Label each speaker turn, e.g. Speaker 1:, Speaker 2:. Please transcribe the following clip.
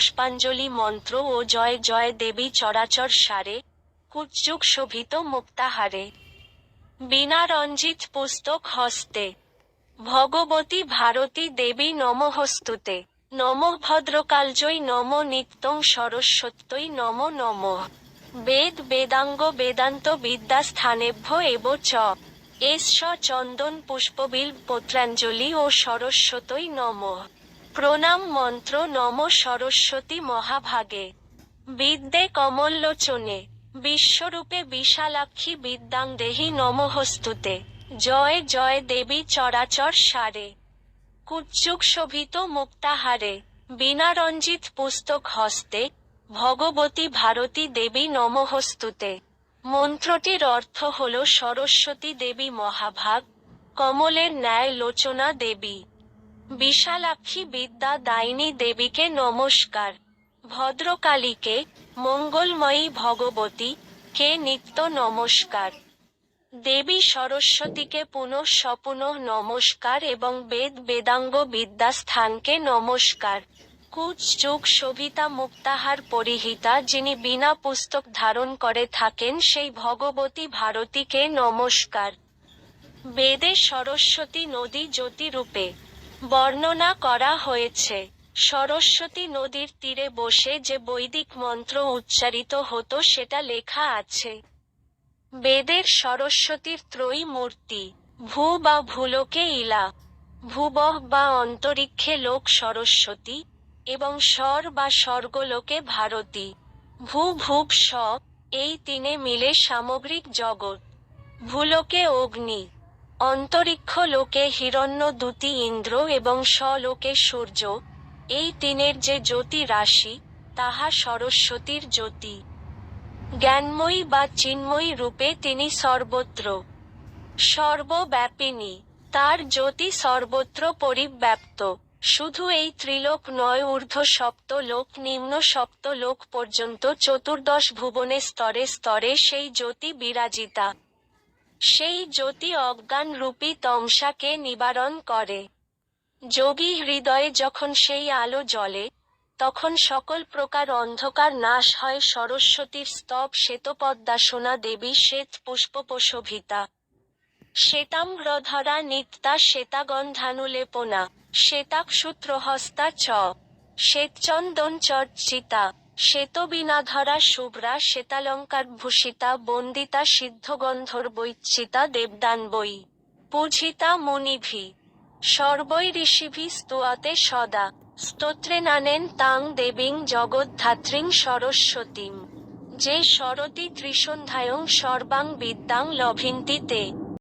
Speaker 1: পুষ্পাঞ্জলি মন্ত্র ও জয় জয় দেবী চরাচর সারে কুচযুগ শোভিত মুক্তাহারে। বীণা রঞ্জিত পুস্তক হস্তে, ভগবতী ভারতী দেবী নমহস্তুতে নম ভদ্রকালজয়ী নম নিত্যং সরস্বত্যই নম নম। বেদ বেদাঙ্গ বেদান্ত বিদ্যা স্থানেভ্য এব চ। এস চন্দন পুষ্পবিল পত্রাঞ্জলি ও সরস্বতই নম। প্রণাম মন্ত্র নম সরস্বতী মহাভাগে। বিদ্যে কমললোচনে, বিশ্বরূপে বিশালাক্ষী বিদ্যাং দেহি নমহস্তুতে। জয় জয় দেবী চরাচর সারে। কুচ্চুক শোভিত মুক্তাহারে। বীণারঞ্জিত পুস্তক হস্তে, ভগবতী ভারতী দেবী নমহস্তুতে। মন্ত্রটির অর্থ হল সরস্বতী দেবী মহাভাগ, কমলের ন্যায় লোচনা দেবী। বিশালাক্ষী বিদ্যা দায়িনী দেবীকে নমস্কার। ভদ্রকালীকে মঙ্গলময়ী ভগবতী কে নিত্য নমস্কার। দেবী সরস্বতীকে পুনঃ নমস্কার এবং বেদ বেদাঙ্গ বিদ্যা স্থানকে নমস্কার। কুচ যুগ শোভিতা মুক্তাহার পরিহিতা যিনি বিনা পুস্তক ধারণ করে থাকেন সেই ভগবতী ভারতীকে নমস্কার। বেদে সরস্বতী নদী জ্যোতি রূপে বর্ণনা করা হয়েছে। সরস্বতী নদীর তীরে বসে যে বৈদিক মন্ত্র উচ্চারিত হতো সেটা লেখা আছে। বেদের সরস্বতীর ত্রয়ী মূর্তি ভূ বা ভূলোকে ইলা, ভূবহ বা অন্তরিক্ষে লোক সরস্বতী এবং স্বর বা স্বর্গলোকে ভারতী, ভূ ভূপ স এই তিনে মিলে সামগ্রিক জগৎ, ভূলোকে অগ্নি অন্তরিক্ষ লোকে হিরণ্য দূতি ইন্দ্র এবং স্বলোকে সূর্য, এই তিনের যে জ্যোতি রাশি, তাহা সরস্বতীর জ্যোতি। জ্ঞানময়ী বা চিন্ময়ী রূপে তিনি সর্বত্র। সর্বব্যাপিনী, তার জ্যোতি সর্বত্র পরিব্যাপ্ত। শুধু এই ত্রিলোক নয়, ঊর্ধ্ব সপ্ত লোক, নিম্ন সপ্ত লোক পর্যন্ত চতুর্দশ ভুবনে স্তরে স্তরে সেই জ্যোতি বিরাজিতা। সেই জ্যোতি অজ্ঞান রূপী তমসাকে নিবারণ করে। যোগী হৃদয়ে যখন সেই আলো জ্বলে, তখন সকল প্রকার অন্ধকার নাশ হয় সরস্বতীর স্তব শ্বেতপদ্মাসনা দেবী শ্বেত পুষ্পপোষভিতা শ্বেতাম্রধরা নিত্যা শ্বেতাগন্ধানুলেপনা শ্বেতাক্ষুত্রহস্তা চ, শ্বেতচন্দন চর্চিতা। শ্বেতবীণাধরা শুভ্রা শ্বেতালঙ্কার ভূষিতা বন্দিতা সিদ্ধগন্ধর্বৈচ্ছিতা দেবদান বই পূজিতা মুনিভি। সর্বৈ ঋষিভি স্তুয়তে সদা। স্তোত্রে নানেন তাং দেবীং জগদ্ধাত্রীং সরস্বতীম। যে সরতি ত্রিসন্ধ্যায়ং সর্বাং বিদ্যাং লভিন্তি তে।